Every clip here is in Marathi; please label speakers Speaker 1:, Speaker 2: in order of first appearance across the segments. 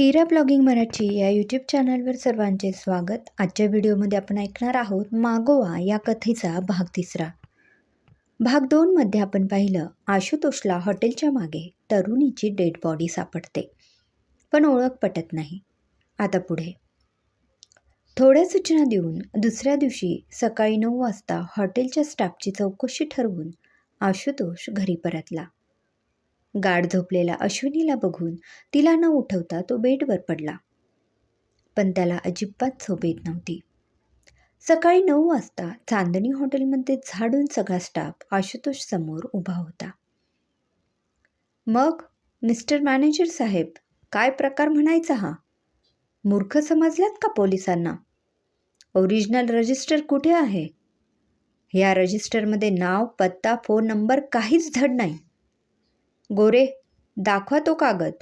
Speaker 1: इरा ब्लॉगिंग मराठी या यूट्यूब चॅनलवर सर्वांचे स्वागत. आजच्या व्हिडिओमध्ये आपण ऐकणार आहोत मागोवा या कथेचा भाग तिसरा. भाग दोनमध्ये आपण पाहिलं आशुतोषला हॉटेलच्या मागे तरुणीची डेड बॉडी सापडते. पण ओळख पटत नाही. आता पुढे. थोड्या सूचना देऊन दुसऱ्या दिवशी सकाळी नऊ वाजता हॉटेलच्या स्टाफची चौकशी ठरवून आशुतोष घरी परतला. गाढ झोपलेल्या अश्विनीला बघून तिला न उठवता तो बेडवर पडला. पण त्याला अजिबात झोप येत नव्हती. सकाळी नऊ वाजता चांदणी हॉटेलमध्ये झाडून सगळा स्टाफ आशुतोष समोर उभा होता. मग मिस्टर मॅनेजर साहेब काय प्रकार म्हणायचा हा? मूर्ख समजल्यात का पोलिसांना? ओरिजिनल रजिस्टर कुठे आहे? या रजिस्टरमध्ये नाव पत्ता फोन नंबर काहीच धड नाही. गोरे दाखवा तो कागद.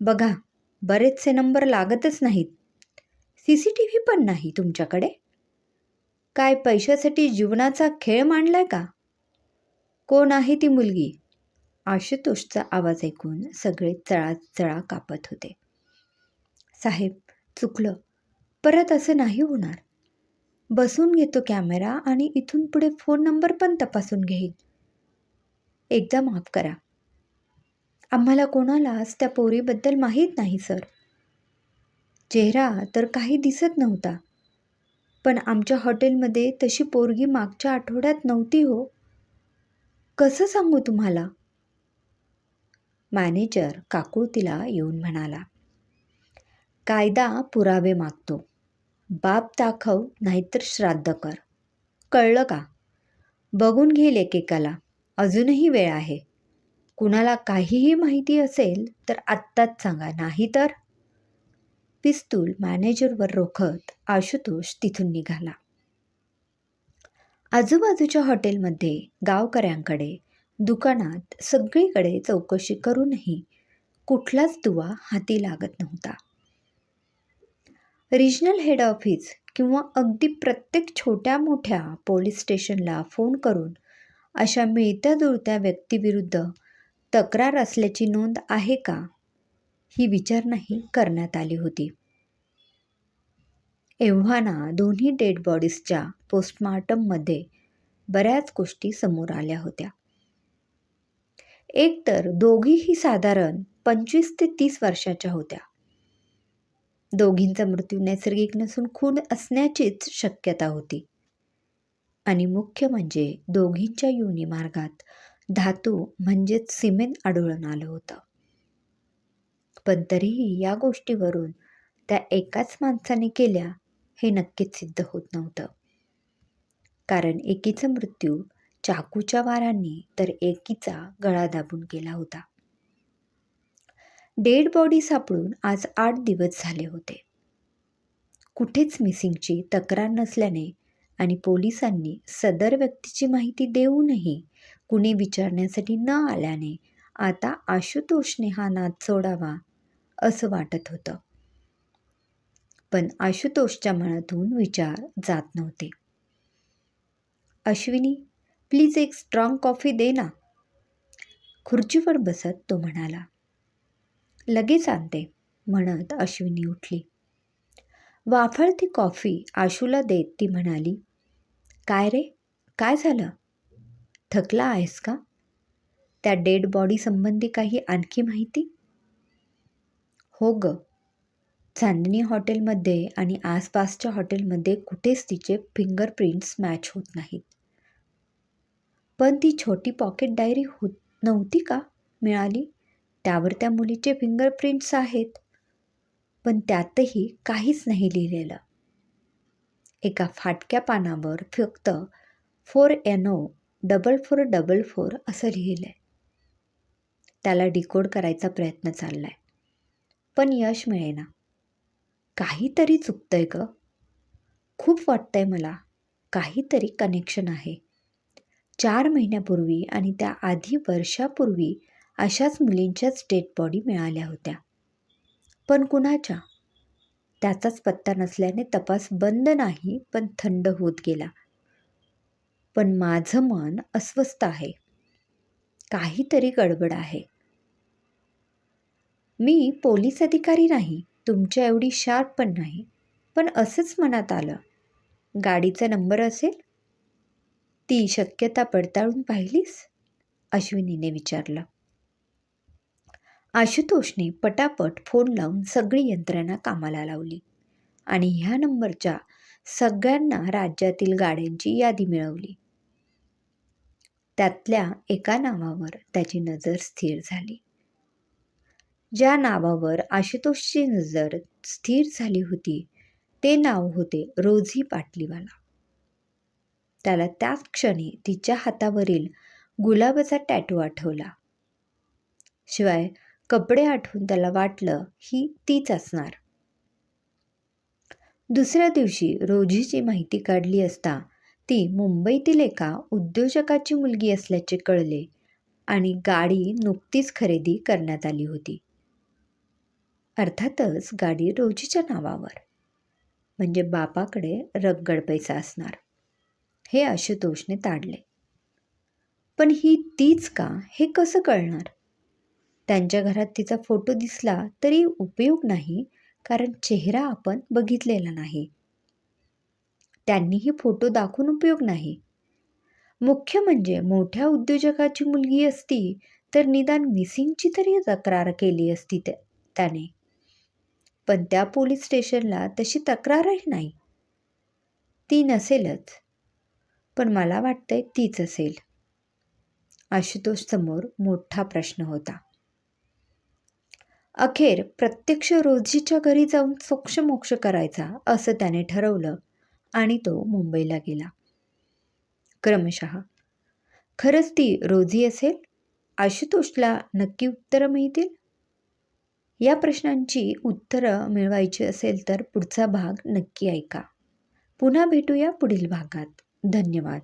Speaker 1: बघा बरेचसे नंबर लागतच नाहीत. सी सी टी व्ही पण नाही तुमच्याकडे? काय पैशासाठी जीवनाचा खेळ मांडलाय का? कोण आहे ती मुलगी? आशुतोषचा आवाज ऐकून सगळे चळा चळा कापत होते. साहेब चुकलं. परत असं नाही होणार. बसून घेतो कॅमेरा आणि इथून पुढे फोन नंबर पण तपासून घेईन एकदा माफ करा. आम्हाला कोणालाच त्या पोरीबद्दल माहीत नाही सर. चेहरा तर काही दिसत नव्हता. पण आमच्या हॉटेलमध्ये तशी पोरगी मागच्या आठवड्यात नव्हती हो. कसं सांगू तुम्हाला? मॅनेजर काकुळतीला येऊन म्हणाला कायदा पुरावे मागतो. बाप दाखव नाहीतर श्राद्ध कर. कळलं का? बघून घेईल एकेकाला. अजूनही वेळ आहे. कुणाला काहीही माहिती असेल तर आत्ताच सांगा. नाही तर? पिस्तूल मॅनेजरवर रोखत आशुतोष तिथून निघाला. आजूबाजूच्या हॉटेलमध्ये गावकऱ्यांकडे दुकानात सगळीकडे चौकशी करूनही कुठलाच दुवा हाती लागत नव्हता. रिजनल हेड ऑफिस किंवा अगदी प्रत्येक छोट्या मोठ्या पोलीस स्टेशनला फोन करून अशा मिळत्या जुळत्या व्यक्तीविरुद्ध तक्रार असल्याची नोंद आहे का? ही विचारणाही करण्यात आली होती. एव्हाना दोन्ही डेड बॉडीजच्या पोस्टमॉर्टममध्ये बऱ्याच गोष्टी समोर आल्या होत्या. एक तर दोघीही साधारण पंचवीस ते तीस वर्षाच्या होत्या. दोघींचा मृत्यू नैसर्गिक नसून खून असण्याचीच शक्यता होती. आणि मुख्य म्हणजे दोघींच्या योनी मार्गात धातू म्हणजेच सिमेंट आढळून आलं होतं. पण तरीही या गोष्टीवरून त्या एकाच माणसाने केल्या हे नक्कीच सिद्ध होत नव्हतं. कारण एकीचा मृत्यू चाकूच्या वारांनी तर एकीचा गळा दाबून केला होता. डेड बॉडी सापडून आज आठ दिवस झाले होते. कुठेच मिसिंगची तक्रार नसल्याने आणि पोलिसांनी सदर व्यक्तीची माहिती देऊनही कुणी विचारण्यासाठी न आल्याने आता आशुतोषने हा नाद सोडावा असं वाटत होतं. पण आशुतोषच्या मनातून विचार जात नव्हते. अश्विनी प्लीज एक स्ट्रॉंग कॉफी दे ना. खुर्चीवर बसत तो म्हणाला. लगेच आणते म्हणत अश्विनी उठली. वाफळती कॉफी आशूला देत ती म्हणाली. काय रे? काय झालं? थकला आहेस का? त्या डेड बॉडीसंबंधी काही आणखी माहिती? हो ग. चांदणी हॉटेलमध्ये आणि आसपासच्या हॉटेलमध्ये कुठेच तिचे फिंगरप्रिंट्स मॅच होत नाहीत. पण ती छोटी पॉकेट डायरी होत नव्हती का? मिळाली? त्यावर त्या मुलीचे फिंगरप्रिंट्स आहेत. पण त्यातही काहीच नाही लिहिलेलं. एका फाटक्या पानावर फक्त four N O double four double four असं लिहिलं आहे त्याला डिकोड करायचा प्रयत्न चालला आहे पण यश मिळेना. काहीतरी चुकतं आहे ग. खूप वाटतं आहे मला. काहीतरी कनेक्शन आहे. चार महिन्यापूर्वी आणि त्या आधी वर्षापूर्वी अशाच मुलींच्याच डेड बॉडी मिळाल्या होत्या. पण कुणाच्या? त्याचाच पत्ता नसल्याने तपास बंद नाही पण थंड होत गेला. पण माझं मन अस्वस्थ आहे. काहीतरी गडबड आहे. मी पोलीस अधिकारी नाही तुमच्या एवढी शार्प पण नाही पण असंच मनात आलं. गाडीचा नंबर असेल? ती शक्यता पडताळून पाहिलीस? अश्विनीने विचारलं. आशुतोषने पटापट फोन लावून सगळी यंत्रणा कामाला लावली आणि ह्या नंबरच्या सगळ्यांना राज्यातील गाड्यांची यादी मिळवली. त्यातल्या एका नावावर त्याची नजर स्थिर झाली. ज्या नावावर आशुतोषची नजर स्थिर झाली होती ते नाव होते रोझी पाटलीवाला. त्याला त्याच क्षणी तिच्या हातावरील गुलाबाचा टॅटू आठवला. शिवाय कपडे आठवून त्याला वाटलं ही तीच असणार. दुसऱ्या दिवशी रोजीची माहिती काढली असता ती मुंबईतील एका उद्योजकाची मुलगी असल्याचे कळले आणि गाडी नुकतीच खरेदी करण्यात आली होती. अर्थातच गाडी रोजीच्या नावावर. म्हणजे बापाकडे रगड पैसा असणार. हे आशुतोषने ताडले पण ही तीच का हे कसं कळणार? त्यांच्या घरात तिचा फोटो दिसला तरी उपयोग नाही कारण चेहरा आपण बघितलेला नाही. त्यांनीही फोटो दाखवून उपयोग नाही. मुख्य म्हणजे मोठ्या उद्योजकाची मुलगी असती तर निदान मिसिंगची तरी तक्रार केली असती त्याने. पण त्या पोलीस स्टेशनला तशी तक्रारही नाही. ती नसेलच पण मला वाटतंय तीच असेल. आशुतोष समोर मोठा प्रश्न होता. अखेर प्रत्यक्ष रोजीच्या घरी जाऊन सोक्षमोक्ष करायचा असं त्याने ठरवलं. आणि तो मुंबईला गेला. क्रमशः खरंच ती रोजी असेल? आशुतोषला नक्की उत्तरं मिळतील? या प्रश्नांची उत्तरं मिळवायची असेल तर पुढचा भाग नक्की ऐका. पुन्हा भेटूया पुढील भागात. धन्यवाद.